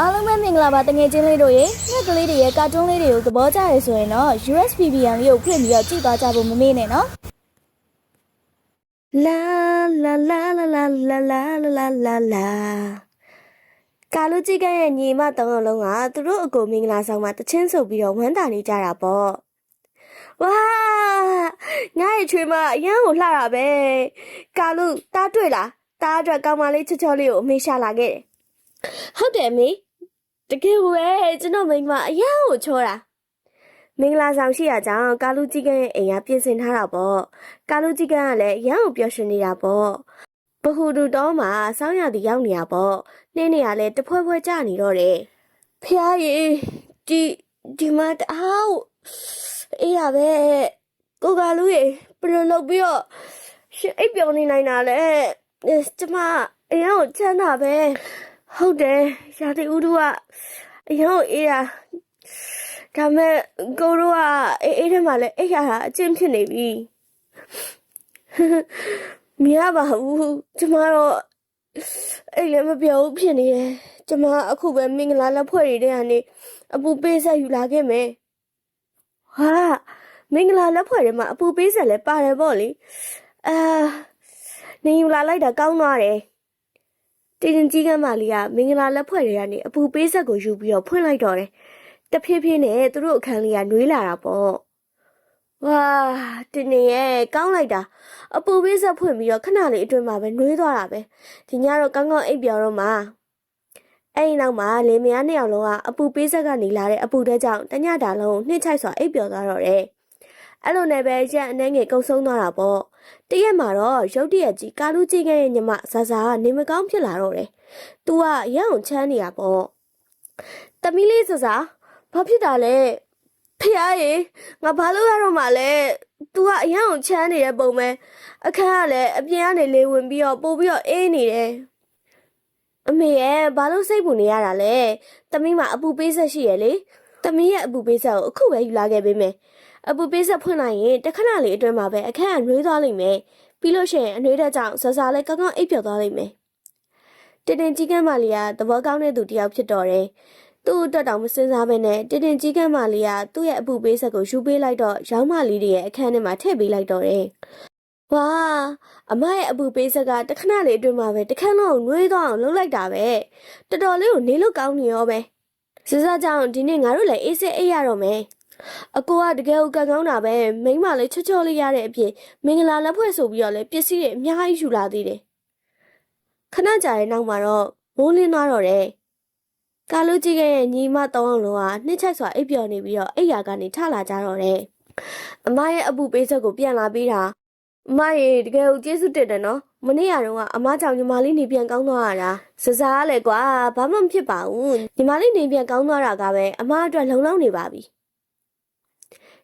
အားလုံးပဲမင်္ဂလာပါတငယ်ချင်းလေးတို့ရေငှက်ကလေးတွေရဲ့ကာတွန်းလေးတွေကိုသဘောကျရဆိုရင်တော့ USBBN လေးကိုဖွင့်ပြီးတော့ကြည့်သွားကြဖို့မမေ့နဲ့နော်လာလာလာလာလာလာလာလာလာလာကာလူကြီးကရဲ့ညီမတောင်းလုံးကသူတို့အကိုမင်္ဂလာဆောင်မှာတချင်းဆုပ်ပြီးတော့ဝမ်းတာနေကြတာပေါ့ဝါငါ့ရဲ့ချွေးမအရန်ကိုလှတာပဲကာလူတားတွေ့လားတားအတွက်ကောင်းမလေးချောချောလေးကိုအမေရှာလာခဲ့တယ်ဟုတ်တယ်အမေ တကယ်ဝဲကျွန်တော်မိန်းမအရန်ကိုချောတာမင်္ဂလာဆောင်ရှိရကြောင်းကာလူကြီးကရဲ့အိမ်ကပြင်ဆင်ထားတာပေါ့ကာလူကြီးကကလည်းရန်ကိုပျော်ရွှင်နေတာပေါ့ဘဟုတူတော့မှာစောင်းရသည်ရောက်နေတာပေါ့နှင်းနေရလဲတဖွဲဖွဲကြနေတော့တယ်ဖះရေဒီဒီမတအားအေးရပဲကိုကလူရေဘယ်လိုလုပ်ပြီးတော့ရှင်အိပ်ပျော်နေနိုင်တာလဲကျမအရင်ကိုချမ်းသာပဲ ဟုတ်တယ်ရာသီဥတုကအရင်ကိုအေးတာဒါမဲ့ကိုတို့ကအေးအေးထဲမှာလဲအိပ်ရတာအကျင့်ဖြစ်နေပြီမရပါဘူးကျမတော့အဲ့လည်းမပြောဘူးဖြစ်နေတယ်ကျမအခုပဲမင်္ဂလာလက်ဖွဲ့တွေတဲ့ကနေအပူပေးဆက်ယူလာခဲ့မယ်ဟာမင်္ဂလာလက်ဖွဲ့တွေမှာအပူပေးဆက်လဲပါတယ်ပေါ့လေအာနေယူလာလိုက်တာကောင်းသွားတယ် တင်းတင်းကြီးကမ်းမလေးကမင်္ဂလာလက်ဖွဲ့တွေကနေအပူပေးဆက်ကိုယူပြီးတော့ဖွင့်လိုက်တော့တယ်တဖြည်းဖြည်းနဲ့သူတို့အခန်းလေးကနှွေးလာတာပေါ့ဝါတင်းနေရဲ့ကောင်းလိုက်တာအပူပေးဆက်ဖွင့်ပြီးတော့ခဏလေးအတွင်းမှာပဲနှွေးသွားတာပဲဒီညတော့ကောင်းကောင်းအိပ်ပျော်တော့မှာအဲ့ဒီနောက်မှာလင်မယားနှစ်ယောက်လုံးကအပူပေးဆက်ကနေလာတဲ့အပူတဲ့ကြောင့်တညတာလုံးနှိမ့်ချိုက်စွာအိပ်ပျော်သွားတော့တယ်အဲ့လိုနဲ့ပဲရက်အနေငယ်ကုံဆုံးသွားတာပေါ့ တရက်မှာတော့ရုတ်တရက်ကြီးကာလူကြီးကရဲ့ညီမဇာဇာကနေမကောင်းဖြစ်လာတော့တယ်သူကရအောင်ချမ်းနေတာပေါ့တမီးလေးဇာဇာဘာဖြစ်တာလဲဖះရေငါဘာလို့ရတော့မှလဲ तू ကအရန်ကိုချမ်းနေတဲ့ပုံပဲအခန်းကလည်းအပြင်ကနေလေဝင်ပြီးတော့ပို့ပြီးတော့အေးနေတယ်အမေရဲ့ဘာလို့စိတ်ပူနေရတာလဲတမီးမှာအပူပေးဆက်ရှိရလေတမီးရဲ့အပူပေးဆက်ကိုအခုပဲယူလာခဲ့ပေးမယ် အပူပေးဆက်ဖွင့်လိုက်ရင်တခဏလေးအတွင်းမှာပဲအခန်းကနှွေးသွားလိမ့်မယ်ပြီးလို့ရှိရင်အနှွေးတဲ့ကြောင့်ဆဆလေးကောင်းကောင်းအိပ်ပျော်သွားလိမ့်မယ်တင်တင်ကြီးကမ်းမလေးကသဘောကောင်းတဲ့သူတစ်ယောက်ဖြစ်တော့တယ်သူ့အတွက်တောင်မစင်စားဘဲနဲ့တင်တင်ကြီးကမ်းမလေးကသူ့ရဲ့အပူပေးဆက်ကိုယူပေးလိုက်တော့ရောင်းမလေးတွေရဲ့အခန်းထဲမှာထည့်ပေးလိုက်တော့တယ်။ဝါအမရဲ့အပူပေးဆက်ကတခဏလေးအတွင်းမှာပဲတခန်းလုံးကိုနှွေးသွားအောင်လုပ်လိုက်တာပဲ။တော်တော်လေးကိုနေလို့ကောင်းနေရောပဲ။စစကြောင့်ဒီနေ့ငါတို့လည်းအေးစစ်အေးရတော့မယ်။ အကိုကတကယ်ကိုကံကောင်းတာပဲမိန်းမလေးချောချောလေးရတဲ့အပြင်မင်္ဂလာလက်ဖွဲ့ဆိုပြီးတော့လည်းပစ္စည်းတွေအများကြီးယူလာသေးတယ်။ခဏကြာတဲ့နောက်မှာတော့မိုးလင်းသွားတော့တယ်။ကာလူကြီးရဲ့ညီမတောင်းအောင်လုံးကနှစ်ချက်စွာအိပ်ပျော်နေပြီးတော့အိပ်ယာကနေထလာကြတော့တယ်။အမရဲ့အပူပေးချက်ကိုပြန်လာပေးတာအမရေတကယ်ကိုကျေးဇူးတင်တယ်နော်။မနေ့ကတုန်းကအမကြောင့်ညီမလေးနေပြန်ကောင်းသွားတာ။စစားလဲကွာဘာမှမဖြစ်ပါဘူး။ညီမလေးနေပြန်ကောင်းသွားတာကပဲအမအတွက်လုံလောက်နေပါပြီ။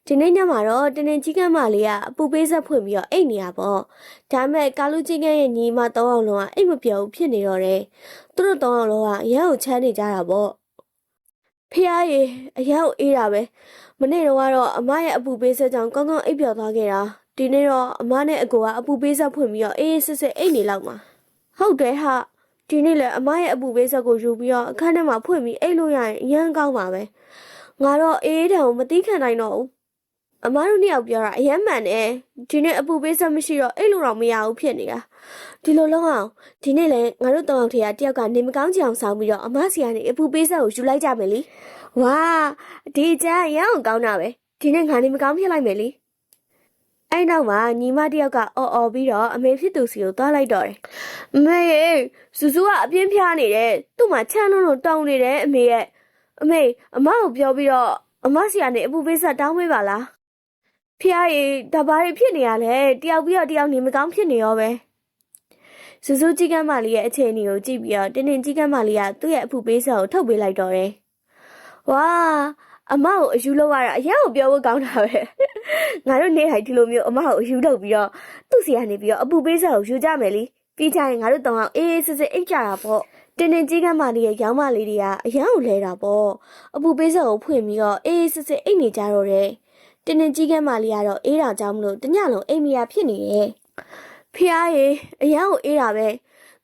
ဒီနေ့ညမှာတော့တင်းတင်းကြီးကမ်းမလေးကအပူပေးဆက်ဖွင့်ပြီးတော့အိတ်နေရပေါ့။ဒါမဲ့ကာလူကြီးကရဲ့ညီမတောင်းအောင်လုံးကအိတ်မပြောဘူးဖြစ်နေတော့တယ်။သူတို့တောင်းအောင်လုံးကရမ်းကိုချမ်းနေကြတာပေါ့။ဖះရေအရန်ကိုအေးတာပဲ။မနေ့တော့ကတော့အမရဲ့အပူပေးဆက်ကြောင့်ကောင်းကောင်းအိပ်ပျော်သွားခဲ့တာ။ဒီနေ့တော့အမနဲ့အကိုကအပူပေးဆက်ဖွင့်ပြီးတော့အေးအေးဆေးဆေးအိတ်နေလောက်မှာ။ဟုတ်တယ်ဟာ။ဒီနေ့လည်းအမရဲ့အပူပေးဆက်ကိုယူပြီးတော့အခန်းထဲမှာဖွင့်ပြီးအိတ်လို့ရရင်အရန်ကောင်းပါပဲ။ငါတော့အေးတံကိုမသိခံနိုင်တော့ဘူး။ အမတို့နှစ်ယောက်ပြောတာအယမ်းမှန်တယ်ဒီနေ့အပူပေးဆက်မရှိတော့အိတ်လို့တော့မရဘူးဖြစ်နေတာဒီလိုလုံးအောင်ဒီနေ့လည်းငါတို့တောင်အောင်ထေကတယောက်ကနေမကောင်းကြအောင်ဆောင်ပြီးတော့အမစီကနေအပူပေးဆက်ကိုယူလိုက်ကြမယ်လीဝါဒီကြမ်းရအောင်ကောင်းတာပဲဒီနေ့ငါနေမကောင်းဖြစ်လိုက်မယ်လीအဲ့နောက်မှာညီမတယောက်ကအော်အော်ပြီးတော့အမေဖြစ်သူစီကိုသွားလိုက်တော့တယ်အမေရေစူးစူးကအပြင်းဖျားနေတယ်သူ့မှာချမ်းလုံးလုံးတောင်းနေတယ်အမေရဲ့အမေအမကိုပြောပြီးတော့အမစီကနေအပူပေးဆက်တောင်းပေးပါလား ဖះရေဒါဘာတွေဖြစ်နေရလဲတယောက်ပြီးတော့တယောက်နေမကောင်းဖြစ်နေရောပဲစူးစူးကြီးကမ်းမလေးရဲ့အခြေအနေကိုကြည့်ပြီးတော့တင်းတင်းကြီးကမ်းမလေးကသူ့ရဲ့အဖူပေးဆောကိုထုတ်ပေးလိုက်တော့တယ်ဝါအမကိုအယူလောက်ရတာအရင်ကပြောဖို့ကောင်းတာပဲငါတို့နေထိုင်ဒီလိုမျိုးအမကိုအယူထုတ်ပြီးတော့သူ့စီကနေပြီးတော့အပူပေးဆောကိုယူကြမယ်လीပြီးကြရင်ငါတို့တောင်းအောင်အေးအေးစစ်စစ်အိတ်ကြတာပေါ့တင်းတင်းကြီးကမ်းမလေးရဲ့ရောင်းမလေးတွေကအရန်ကိုလဲတာပေါ့အပူပေးဆောကိုဖွင့်ပြီးတော့အေးအေးစစ်စစ်အိတ်နေကြတော့တယ် တင်းတင်းကြီးကမ်းမလေးကတော့အေးတာကြောင့်မလို့တညလုံးအိမ်မရဖြစ်နေရဲ့ဖះရေအရန်ကိုအေးတာပဲ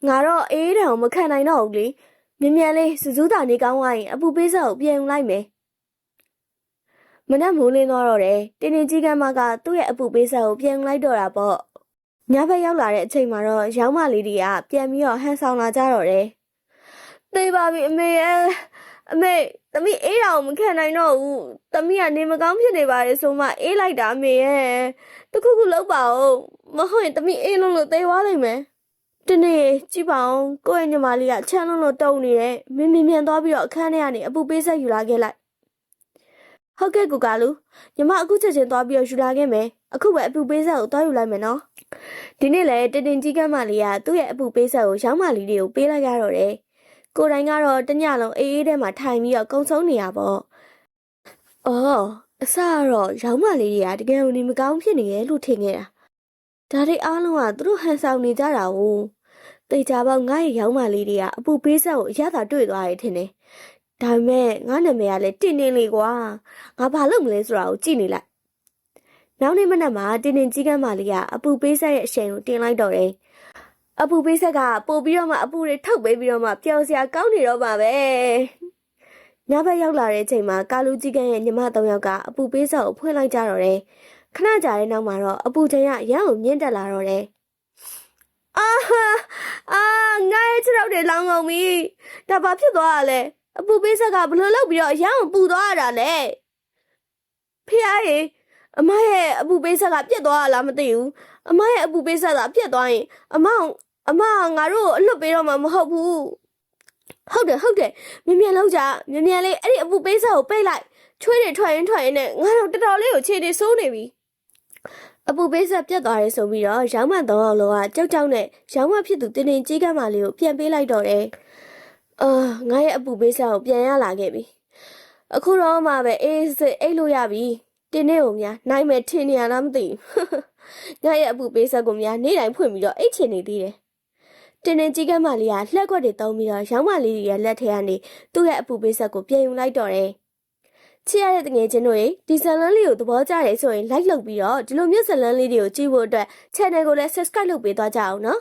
ငါတော့အေးတံကိုမခံနိုင်တော့ဘူးလေမြန်မြန်လေးစူးစူးတာနေကောင်းသွားရင်အပူပေးဆက်ကိုပြန်ယူလိုက်မယ်မနက်မိုးလင်းသွားတော့တယ်တင်းတင်းကြီးကမ်းမကသူ့ရဲ့အပူပေးဆက်ကိုပြန်ယူလိုက်တော့တာပေါ့ညဘက်ရောက်လာတဲ့အချိန်မှာတော့ရောင်းမလေးတွေကပြန်ပြီးတော့ဟန်ဆောင်လာကြတော့တယ်သိပါပြီအမေရဲ့အမေ သမီးအေးတာကိုမခံနိုင်တော့ဘူးသမီးကနေမကောင်းဖြစ်နေပါလေဆိုမှအေးလိုက်တာအမေရဲ့တခုခုလောက်ပါဦးမဟုတ်ရင်သမီးအေးလုံးလို့သေသွားလိမ့်မယ်တနေ့ကြည့်ပါအောင်ကိုယ့်ရဲ့ညီမလေးကချမ်းလုံးလို့တုံနေတယ်မင်းမင်းမြန်သွားပြီးတော့အခန်းထဲကနေအပူပေးဆက်ယူလာခဲ့လိုက်ဟုတ်ကဲ့ကူကာလူညီမအခုချက်ချင်းသွားပြီးတော့ယူလာခဲ့မယ်အခုပဲအပူပေးဆက်ကိုသွားယူလိုက်မယ်နော်ဒီနေ့လည်းတင်တင်ကြီးကမ်းမလေးကသူ့ရဲ့အပူပေးဆက်ကိုရောင်းမလေးတွေကိုပေးလိုက်ရတော့တယ် ကိုယ်တိုင်ကတော့တညလုံးအေးအေးထဲမှာထိုင်ပြီးတော့ကုံဆုံးနေရပေါ့အော်အစကတော့ရောင်းမလေးတွေကတကယ်ကိုနေမကောင်းဖြစ်နေရဲ့လို့ထင်ခဲ့တာဒါတွေအားလုံးကသူတို့ဟန်ဆောင်နေကြတာ ਉ တေချာပေါက်ငါ့ရဲ့ရောင်းမလေးတွေကအပူပေးဆက်ကိုအရသာတွေ့သွားတယ်ထင်တယ်။ဒါပေမဲ့ငါနာမည်ကလည်းတင်းတင်းလေးကွာ။ငါဘာလုပ်မလဲဆိုတာကိုကြည့်နေလိုက်။နောက်နေ့မနက်မှာတင်းတင်းကြီးကမ်းမလေးကအပူပေးဆက်ရဲ့အရှိန်ကိုတင်လိုက်တော့တယ်။ အပူပေးဆက်ကပို့ပြီးတော့မှအပူတွေထုတ်ပေးပြီးတော့မှပျော်စရာကောင်းနေတော့ပါပဲ။ညဘက်ရောက်လာတဲ့အချိန်မှာကာလူကြီးကမ်းရဲ့ညီမသုံးယောက်ကအပူပေးဆက်ကိုဖွင့်လိုက်ကြတော့တယ်။ခဏကြာတဲ့နောက်မှာတော့အပူချိန်ကရအောင်မြင့်တက်လာတော့တယ်။အာဟာအာငါရဲ့ခြေထောက်တွေလောင်းကုန်ပြီဒါဘာဖြစ်သွားတာလဲအပူပေးဆက်ကဘလို့လောက်ပြီးတော့အရန်ကိုပူသွားရတာလဲဖေရေအမရဲ့အပူပေးဆက်ကပြက်သွားတာလားမသိဘူးအမရဲ့အပူပေးဆက်ကပြက်သွားရင်အမ အမကငါတို့ကိုအလွတ်ပေးတော့မှမဟုတ်ဘူးဟုတ်တယ်ဟုတ်တယ်မြင်မြန်လောက်ကြမြင်မြန်လေးအဲ့ဒီအပူပေးဆက်ကိုပိတ်လိုက်ချွေးတွေထွက်ရင်ထွက်ရင်နဲ့ငါတို့တော်တော်လေးကိုခြေတွေစိုးနေပြီအပူပေးဆက်ပြတ်သွားတယ်ဆိုပြီးတော့ရောင်းမန်သုံးအောင်လောကကြောက်ကြောက်နဲ့ရောင်းမဖြစ်သူတင်းတင်းကြီးကမ်းမလေးကိုပြန်ပေးလိုက်တော့တယ်။အာငါရဲ့အပူပေးဆက်ကိုပြန်ရလာခဲ့ပြီ။အခုတော့မှပဲအေးစစ်အိတ်လို့ရပြီ။တင်းတင်းကိုများနိုင်မယ်ထင်နေရလားမသိဘူး။ငါရဲ့အပူပေးဆက်ကိုများနေ့တိုင်းဖွင့်ပြီးတော့အိတ်ချင်နေသေးတယ်။ တင်းတင်းကြီးကမ်းမလေးကလှက်ခွက်တွေတုံးပြီးတော့ရောင်းမလေးရဲ့လက်ထဲကနေသူ့ရဲ့အပူပေးဆက်ကိုပြန်ယူလိုက်တော့တယ်။ချစ်ရတဲ့တငယ်ချင်းတို့ရေဒီဇလန်လေးကိုသဘောကျတယ်ဆိုရင် like လုပ်ပြီးတော့ဒီလိုမျိုးဇလန်လေးတွေကိုကြည့်ဖို့အတွက် channel ကိုလည်း subscribe လုပ်ပေးသွားကြအောင်နော်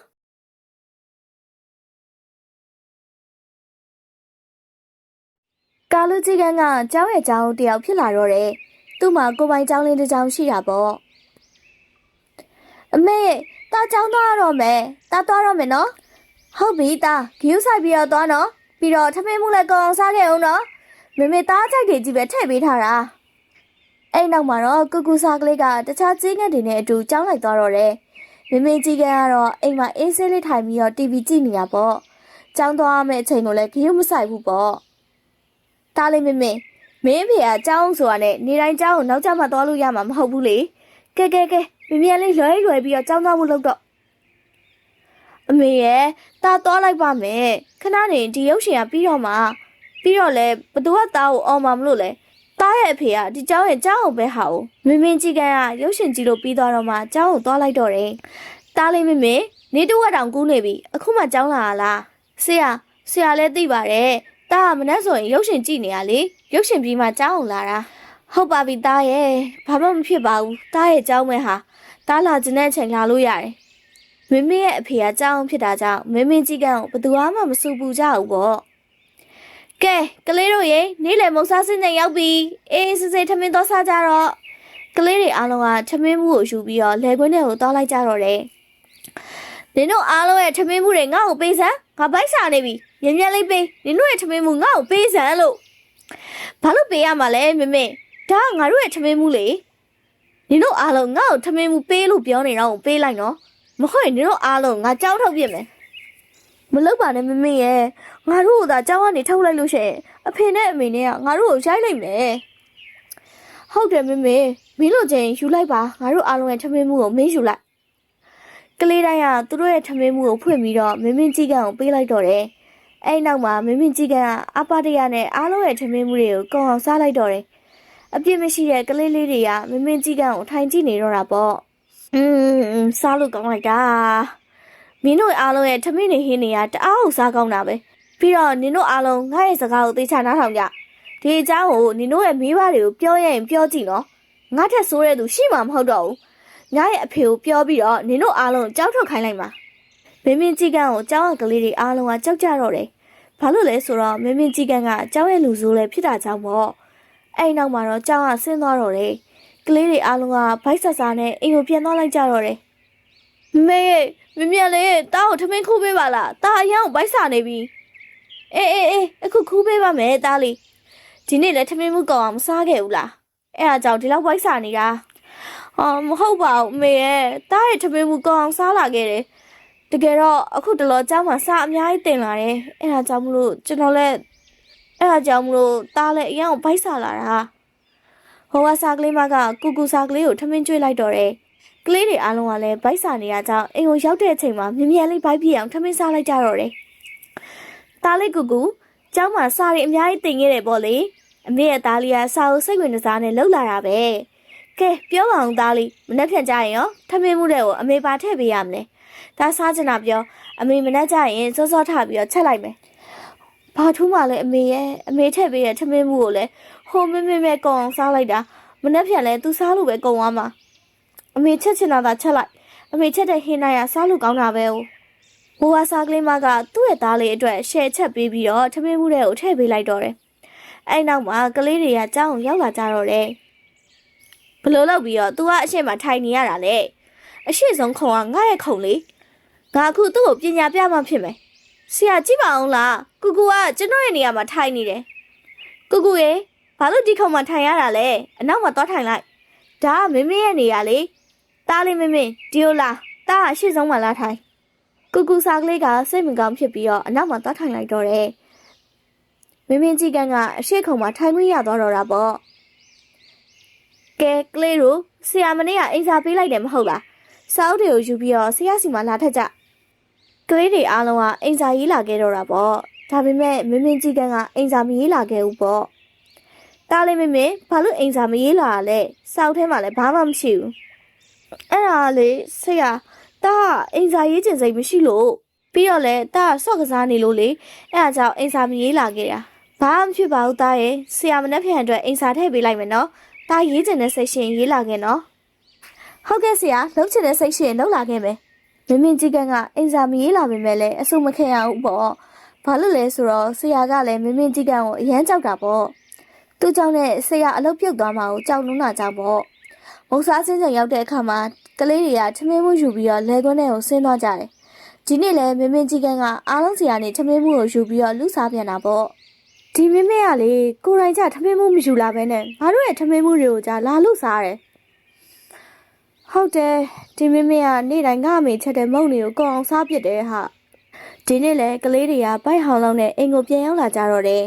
ကာလူကြီးကန်းကကျောင်းရဲ့ကျောင်းတယောက်ဖြစ်လာတော့တယ်သူ့မှာကိုယ်ပိုင်ကျောင်းလေးတစ်ကျောင်းရှိတာပေါ့အမေတာကျောင်းသွားရတော့မယ်တာသွားတော့မယ်နော် ဟုတ်ပြီတာဂယူးဆိုင်ပြီးတော့သွားနော်ပြီးတော့ထမင်းမှုလည်းကောင်းအောင်စားခဲ့အောင်နော်မေမေသားကြိုက်တွေကြီးပဲထည့်ပေးထားတာအဲ့နောက်မှာတော့ကူကူစားကလေးကတခြားကြီးငတ်တွေနဲ့အတူကြောင်းလိုက်သွားတော့တယ်မေမေကြီးကကတော့အိမ်မှာအေးဆေးလေးထိုင်ပြီးတော့ TV ကြည့်နေတာပေါ့ကြောင်းသွားရမယ့်အချိန်ကိုလည်းဂရုမစိုက်ဘူးပေါ့တားလေးမေမေမင်းဖေကကြောင်းဆိုတာနဲ့နေတိုင်းကြောင်းကိုနောက်ကျမှသွားလို့ရမှာမဟုတ်ဘူးလေကဲကဲကဲမေမေကလေးလွယ်လွယ်ပြီးတော့ကြောင်းသွားဖို့လုပ်တော့ အမေရဲ့တာသွားလိုက်ပါမယ်ခဏနေဒီရုပ်ရှင်ကပြီးတော့မှ ပြီးတော့လဲဘသူကသားကိုအော်မှာမလို့လဲသားရဲ့အဖေကဒီเจ้าရဲ့เจ้าကိုပဲဟာကိုမင်းမင်းကြီးကန်းကရုပ်ရှင်ကြည့်လို့ပြီးသွားတော့မှเจ้าကိုသွားလိုက်တော့တယ်သားလေးမင်းမင်းနေတဝက်တောင်ကူးနေပြီအခုမှเจ้าလာလားဆရာဆရာလည်းသိပါတယ်သားကမနှက်ဆိုရင်ရုပ်ရှင်ကြည့်နေရလေရုပ်ရှင်ပြီးမှเจ้าကိုလာတာဟုတ်ပါပြီသားရဲ့ဘာမှမဖြစ်ပါဘူးသားရဲ့เจ้าမဲဟာသားလာခြင်းတဲ့အချိန်လာလို့ရတယ် မင်းမရဲ့အဖေကကြောက်ဖြစ်တာကြောင့်မင်းမင်းကြီးကဘယ်သူမှမစူပူကြဘူးပေါ့ကဲကလေးတို့ရေနေ့လယ်မုံစားစင်းနဲ့ရောက်ပြီအေးစစ်စစ်ထမင်းတော့စားကြတော့ကလေးတွေအားလုံးကထမင်းမှုကိုယူပြီးတော့လယ်ကွင်းထဲကိုတောက်လိုက်ကြတော့တယ်နင်တို့အားလုံးရဲ့ထမင်းမှုတွေငါ့ကိုပေးစမ်းငါပိုက်စားနေပြီညံ့ညံ့လေးပေးနင်တို့ရဲ့ထမင်းမှုငါ့ကိုပေးစမ်းလို့ဘာလို့ပေးရမှာလဲမမေဒါကငါတို့ရဲ့ထမင်းမှုလေနင်တို့အားလုံးငါ့ကိုထမင်းမှုပေးလို့ပြောနေတော့ပေးလိုက်နော် မဟုတ်ရင်နင်တို့အားလုံးငါကြောက်ထုတ်ပြစ်မယ်မလုပ်ပါနဲ့မမေရဲ့ငါတို့ကသာကြောင်းကနေထုတ်လိုက်လို့ရှိရင်အဖေနဲ့အမေနဲ့ကငါတို့ကိုရိုက်လိုက်မယ်ဟုတ်တယ်မမေမင်းတို့ချင်းယူလိုက်ပါငါတို့အားလုံးရဲ့ထမင်းမှုကိုမင်းယူလိုက်ကလေးတိုင်းကသူတို့ရဲ့ထမင်းမှုကိုဖွင့်ပြီးတော့မင်းမင်းကြီးကန်းကိုပေးလိုက်တော့တယ်အဲ့နောက်မှာမင်းမင်းကြီးကန်းကအပတရနဲ့အားလုံးရဲ့ထမင်းမှုတွေကိုကောင်းအောင်စားလိုက်တော့တယ်အပြစ်မရှိတဲ့ကလေးလေးတွေကမင်းမင်းကြီးကန်းကိုထိုင်ကြည့်နေတော့တာပေါ့ อืมစားလို့ကောင်းလိုက်တာမင်းတို့အားလုံးရဲ့ထမင်းနေဟင်းတွေကတအားကိုစားကောင်းတာပဲပြီးတော့နင်တို့အားလုံးငါ့ရဲ့စကားကိုသိချနားထောင်ကြဒီအကြောင်းကိုနင်တို့ရဲ့မိဘတွေကိုပြောရရင်ပြောကြည့်နော်ငါထက်ဆိုးတဲ့သူရှိမှမဟုတ်တော့ဘူးငါရဲ့အဖေကိုပြောပြီးတော့နင်တို့အားလုံးကြောက်ထွက်ခိုင်းလိုက်ပါမင်းမင်းကြီးကန်းကိုကြောက်ကလေးတွေအားလုံးကကြောက်ကြတော့တယ်ဘာလို့လဲဆိုတော့မင်းမင်းကြီးကန်းကကျောင်းရဲ့လူဆိုးလည်းဖြစ်တာကြောင့်ပေါ့အဲ့နောက်မှာတော့ကျောင်းကဆင်းသွားတော့တယ် ကလေးတွေအားလုံးကဘိုက်ဆဆာနဲ့အိမ်ကိုပြန်သွားလိုက်ကြတော့တယ်မေမမြင်လေတားကိုထမင်းခူးပေးပါလားတားအရင်ကဘိုက်ဆာနေပြီအေးအေးအေးအခုခူးပေးပါမယ်တားလေးဒီနေ့လည်းထမင်းမှုကောင်းအောင်မစားခဲ့ဘူးလားအဲ့အကြောင့်ဒီလောက်ဘိုက်ဆာနေတာအော်မဟုတ်ပါဘူးအမေရဲ့တားရဲ့ထမင်းမှုကောင်းအောင်စားလာခဲ့တယ်တကယ်တော့အခုတလောကျောင်းမှာစာအများကြီးတင်လာတယ်အဲ့ဒါကြောင့်မလို့ကျွန်တော်လည်းအဲ့ဒါကြောင့်မလို့တားလည်းအရင်ကဘိုက်ဆာလာတာ ဟိုကစာကလေးမကကူကူစာကလေးကိုထမင်းကျွေးလိုက်တော့တယ်ကလေးတွေအားလုံးကလည်းဘိုက်ဆာနေရကြောင်းအိမ်ကိုရောက်တဲ့အချိန်မှာမြ мян လေးဘိုက်ပြည့်အောင်ထမင်းစားလိုက်ကြတော့တယ်တားလေးကူကူကျောင်းမှာစာတွေအများကြီးတင်ခဲ့တယ်ပေါ့လေအမေရဲ့သားလေးကစာအုပ်စိတ်ဝင်စားနဲ့လှုပ်လာတာပဲကဲပြောပါအောင်သားလေးမနှက်ဖြန်ကြရင်ရောထမင်းမှုတွေကိုအမေပါထည့်ပေးရမလဲ ဒါစားချင်တာပြောအမေမနှက်ကြရင်စောစောထပြီးတော့ချက်လိုက်မယ်။ဘာထူးမှလည်းအမေရဲ့အမေထည့်ပေးတဲ့ထမင်းမှုကိုလည်း ဟိုမင်းမင်းမဲကုံအောင်စားလိုက်တာမနှက်ဖြန်လဲသူစားလို့ပဲကုံသွားမှာ။အမေချက်ချင်တာသာချက်လိုက်အမေချက်တဲ့ဟင်းနိုင်ရစားလို့ကောင်းတာပဲ။ဘိုးကစားကလေးမကသူ့ရဲ့သားလေးအတွက်ရှယ်ချက်ပေးပြီးတော့ထမင်းမှုတွေကိုထည့်ပေးလိုက်တော့တယ်။အဲ့နောက်မှာကလေးတွေကကြောင်းရောက်လာကြတော့တယ်။ဘလို့လောက်ပြီးတော့ तू ကအရှိမထိုင်နေရတာလေ။အရှိဆုံးခုံကငါ့ရဲ့ခုံလေးငါအခုသူ့ကိုပညာပြမှဖြစ်မယ်။ဆရာကြည့်ပါအောင်လား။ကူကူကကျွန်တော်ရဲ့နေရာမှာထိုင်နေတယ်။ကူကူရေ ဘာလို့ဒီခုံမှာထိုင်ရတာလဲ။အနောက်မှာသွားထိုင်လိုက်။ဒါကမင်းမင်းရဲ့နေရာလေ။တားလေးမင်းမင်းဒီလိုလား။တားကအရှိဆုံးမှာလာထိုင်။ကူကူစာကလေးကစိတ်မကောင်းဖြစ်ပြီးတော့အနောက်မှာသွားထိုင်လိုက်တော့တယ်။မင်းမင်းကြီးကန်းကအရှိခုံမှာထိုင်ခွင့်ရသွားတော့တာပေါ့။ကဲကလေးတို့ဆရာမနေ့ကအိမ်စာပေးလိုက်တယ်မဟုတ်လား။စာအုပ်တွေကိုယူပြီးတော့ဆရာစီမှာလာထက်ကြ။ကလေးတွေအားလုံးကအိမ်စာရေးလာခဲ့တော့တာပေါ့ဒါပေမဲ့မင်းမင်းကြီးကန်းကအိမ်စာမရေးလာခဲ့ဘူးပေါ့ တားလေးမင်းမင်းဘာလို့အိမ်စာမရေးလာလဲစောက်ထဲမှာလည်းဘာမှမရှိဘူးအဲ့ဒါလေဆရာတားကအိမ်စာရေးချင်စိတ်မရှိလို့ပြီးတော့လေတားကဆော့ကစားနေလို့လေအဲ့ဒါကြောင့်အိမ်စာမရေးလာခဲ့တာဘာမှမဖြစ်ပါဘူးတားရဲ့ဆရာမနှက်ဖြန်အတွက်အိမ်စာထည့်ပေးလိုက်မယ်နော်တားရေးချင်တဲ့စိတ်ရှင်ရေးလာခဲ့နော်ဟုတ်ကဲ့ဆရာလှုပ်ချင်တဲ့စိတ်ရှင်လှုပ်လာခဲ့မယ်မင်းမင်းကြီးကန်းကအင်စာမရေးလာပေမဲ့လည်းအဆုမခင်ရဘူးပေါ့ဘာလို့လဲဆိုတော့ဆရာကလည်းမင်းမင်းကြီးကန်းကိုအရန်ကြောက်တာပေါ့ သူ့ကြောင့်နဲ့ဆရာအလုပ်ပြုတ်သွားမှာကိုကြောက်နှုံးတာကြောင့်ပေါ့မုံစားစင်းချိန်ရောက်တဲ့အခါမှာကလေးတွေကထမင်းမှုယူပြီးတော့လဲခွန်းထဲကိုဆင်းသွားကြတယ်ဒီနေ့လည်းမင်းမင်းကြီးကန်းကအားလုံးဆရာနဲ့ထမင်းမှုကိုယူပြီးတော့လူစားပြန်တာပေါ့ဒီမင်းမင်းကလေကိုယ်တိုင်ကြထမင်းမှုမယူလာဘဲနဲ့ငါတို့ရဲ့ထမင်းမှုတွေကိုကြာလာလို့စားတယ်ဟုတ်တယ်ဒီမင်းမင်းကနေ့တိုင်းငါ့အမေချက်တဲ့မုန့်တွေကိုကောင်းအောင်စားပစ်တယ်ဟာဒီနေ့လေကလေးတွေကဘိုက်ဟောင်းလုံးနဲ့အိမ်ကိုပြန်ရောက်လာကြတော့တယ်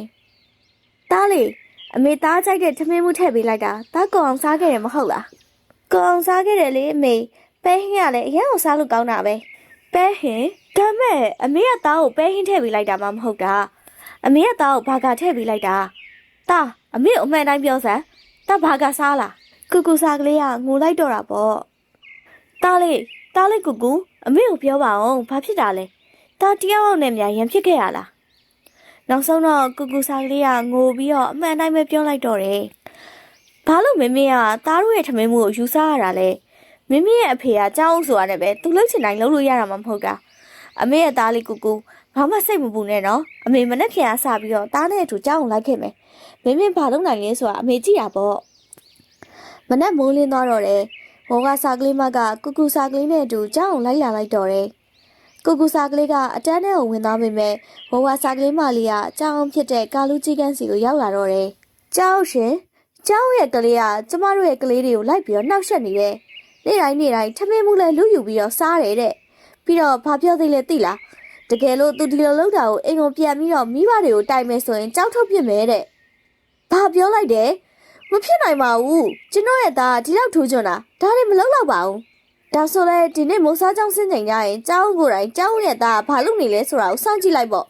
တားလေ အမေသားကြိုက်တဲ့ထမင်းမှုထည့်ပေးလိုက်တာတားကောင်းအောင်စားခဲ့တယ်မဟုတ်လားကောင်းအောင်စားခဲ့တယ်လေအမေပဲဟင်းကလည်းအရင်ကစားလို့ကောင်းတာပဲပဲဟင်းဒါမဲ့အမေကသားကိုပဲဟင်းထည့်ပေးလိုက်တာမှမဟုတ်တာအမေကသားကိုဘာကထည့်ပေးလိုက်တာတားအမေကိုအမှန်တိုင်းပြောစမ်းတားဘာကစားလားကူကူစားကလေးကငိုလိုက်တော့တာပေါ့တားလေးတားလေးကူကူအမေကိုပြောပါအောင်ဘာဖြစ်တာလဲတားတယောက်အောင်နဲ့များရံဖြစ်ခဲ့ရလား နောက်ဆုံးတော့ကူကူစားကလေးကငိုပြီးတော့အမှန်တိုင်းပဲပြောလိုက်တော့တယ်ဘာလို့မမေကတားတို့ရဲ့ထမင်းမှုကိုယူဆရတာလဲမမေရဲ့အဖေကကြောက်အောင်ဆိုတာနဲ့ပဲသူလှုပ်ချင်တိုင်းလှုပ်လို့ရတာမှမဟုတ်တာအမေရဲ့သားလေးကူကူဘာမှစိတ်မပူနဲ့နော်အမေမနဲ့ပြန်အဆပြီးတော့တားနဲ့အတူကြောက်အောင်လိုက်ခဲ့မယ်မမေဘာလုပ်နိုင်လဲဆိုတာအမေကြည့်ရပေါ့မနဲ့မိုးလင်းသွားတော့တယ်ဘောကစာကလေးမကကူကူစာကလေးနဲ့အတူကြောင်းအောင်လိုက်လာလိုက်တော့တယ်။ ကူကူစာကလေးကအတန်းထဲကိုဝင်သွားပေမဲ့ဘောကစာကလေးမလေးကကြောင်းအောင်ဖြစ်တဲ့ကာလူကြီးကန်းစီကိုရောက်လာတော့တယ်။ကြောင်းရှင်ကြောင်းရဲ့ကလေးကကျမတို့ရဲ့ကလေးတွေကိုလိုက်ပြီးတော့နှောက်ယှက်နေတယ်။နေ့တိုင်းနေ့တိုင်းထမင်းမှုလဲလူယူပြီးတော့စားတယ်တဲ့။ပြီးတော့ဘာပြောသေးလဲသိလား။တကယ်လို့သူဒီလိုလုပ်တာကိုအိမ်ကိုပြန်ပြီးတော့မိဘတွေကိုတိုင်မယ်ဆိုရင်ကြောက်ထုတ်ပြစ်မယ်တဲ့။ဘာပြောလိုက်တယ်။မဖြစ်နိုင်ပါဘူးကျွန်တော်ရဲ့သားကဒီလောက်ထူးချွန်တာဒါတွေမလုပ်တော့ပါဘူး ဒါဆိုလဲဒီနေ့မိုးစားကြောင်းစင်းချိန်ကြရင်ကျောင်းကိုယ်တိုင်ကျောင်းရဲ့သားကဘာလုပ်နေလဲဆိုတာကိုစောင့်ကြည့်လိုက်ပေါ့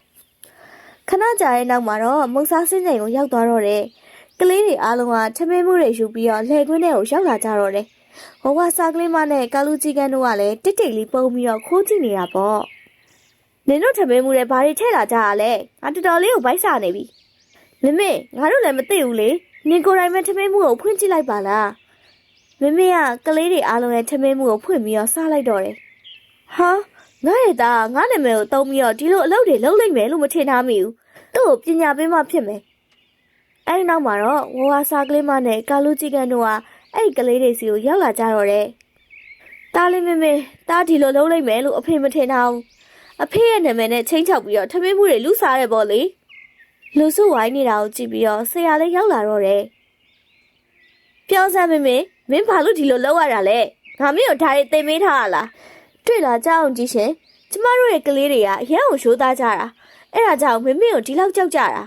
ခဏကြာရဲ့နောက်မှာတော့မုံစားစင်းချိန်ကိုရောက်သွားတော့တယ်ကလေးတွေအားလုံးကထမင်းမှုတွေယူပြီးတော့လှည့်ကွင်းထဲကိုရောက်လာကြတော့တယ်ဘဝစားကလေးမနဲ့ကာလူကြီးကန်တို့ကလည်းတိတ်တိတ်လေးပုံပြီးတော့ခိုးကြည့်နေတာပေါ့နင်တို့ထမင်းမှုတွေဘာတွေထည့်လာကြရလဲငါတော်တော်လေးကိုဗိုက်စာနေပြီမမေငါတို့လည်းမသိဘူးလေနင်ကိုယ်တိုင်ပဲထမင်းမှုကိုဖွင့်ကြည့်လိုက်ပါလား မမေကကလေးတွေအားလုံးရဲ့ထမင်းမှုကိုဖွင့်ပြီးတော့စားလိုက်တော့တယ်ဟာငါရဲ့သားငါနာမည်ကိုတုံးပြီးတော့ဒီလိုအလုပ်တွေလုပ်လိုက်မယ်လို့မထင်ထားမိဘူးသူ့ကိုပညာပေးမှဖြစ်မယ်အဲ့ဒီနောက်မှာတော့ဝဝစာကလေးမနဲ့ကာလူကြီးကန်တို့ကအဲ့ဒီကလေးတွေစီကိုရောက်လာကြတော့တယ်တားလေးမင်းမင်းတားဒီလိုလုံးလိုက်မယ်လို့အဖေမထင်တော့ဘူးအဖေရဲ့နာမည်နဲ့ချင်းချောက်ပြီးတော့ထမင်းမှုတွေလူစားရဲပေါ့လေလူစုဝိုင်းနေတာကိုကြည့်ပြီးတော့ဆရာလေးရောက်လာတော့တယ်ပြောစမ်းမင်းမင်း မင်းဘာလို့ဒီလိုလုပ်ရတာလဲငါမင်းကိုဒါတွေသင်ပေးထားရလားတွေ့လားကြောက်အောင်ကြည့်ရှင်ကျမတို့ရဲ့ကလေးတွေကအရန်ကိုရှိုးသားကြတာအဲ့ဒါကြောင့်မင်းမင်းကိုဒီလောက်ကြောက်ကြတာ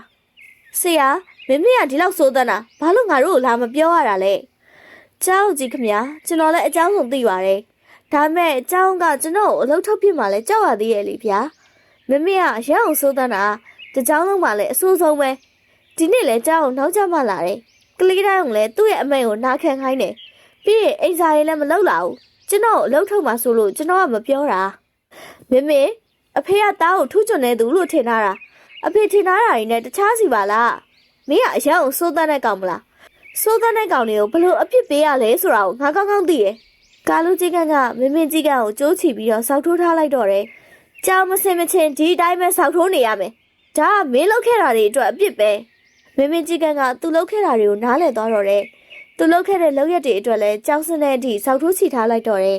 ဆရာမင်းမင်းကဒီလောက်စိုးသန်းတာဘာလို့ငါတို့ကိုလာမပြောရတာလဲကြောက်ကြည့်ခမကျွန်တော်လည်းအကြောင်းဆုံးသိပါတယ်ဒါမဲ့ကြောင်းကကျွန်တော်ကိုအလုပ်ထုတ်ပြမှလည်းကြောက်ရသေးရဲ့လေဗျာမင်းမင်းကအရန်ကိုစိုးသန်းတာတကြောင်းလုံးမှလည်းအဆိုးဆုံးပဲဒီနေ့လည်းကြောင်းကိုနောက်ကျမှလာတယ်ကလေးတိုင်းကလည်းသူ့ရဲ့အမိန်ကိုနာခံခိုင်းတယ် ပြီးရင်အိမ်စာရေးလည်းမလုပ်လာဘူးကျွန်တော်ကိုအလုပ်ထုတ်မှဆိုလို့ကျွန်တော်ကမပြောတာမင်းမင်းအဖေကတားကိုထူးချွန်နေသူလို့ထင်ထားတာအဖေထင်ထားတာတွေနဲ့တခြားစီပါလားမင်းကအရန်ကိုစိုးတန်းတဲ့ကောင်မလားစိုးတန်းတဲ့ကောင်တွေကိုဘလို့အပြစ်ပေးရလဲဆိုတာကိုငါကောင်းကောင်းသိတယ်ကာလူကြီးကန်းကမင်းမင်းကြီးကန်းကိုကြိုးချီပြီးတော့စောက်ထိုးထားလိုက်တော့တယ်ကြောင်မစင်မချင်းဒီအတိုင်းပဲစောက်ထိုးနေရမယ်ဒါကမင်းလုပ်ခဲ့တာတွေအတွက်အပြစ်ပဲမင်းမင်းကြီးကန်းကသူလုပ်ခဲ့တာတွေကိုနားလည်သွားတော့တယ် သူလုပ်ခဲ့တဲ့လုပ်ရက်တွေအတွက်လည်းကြောက်စင်းတဲ့အထိစောက်ထိုးချီထားလိုက်တော့တယ်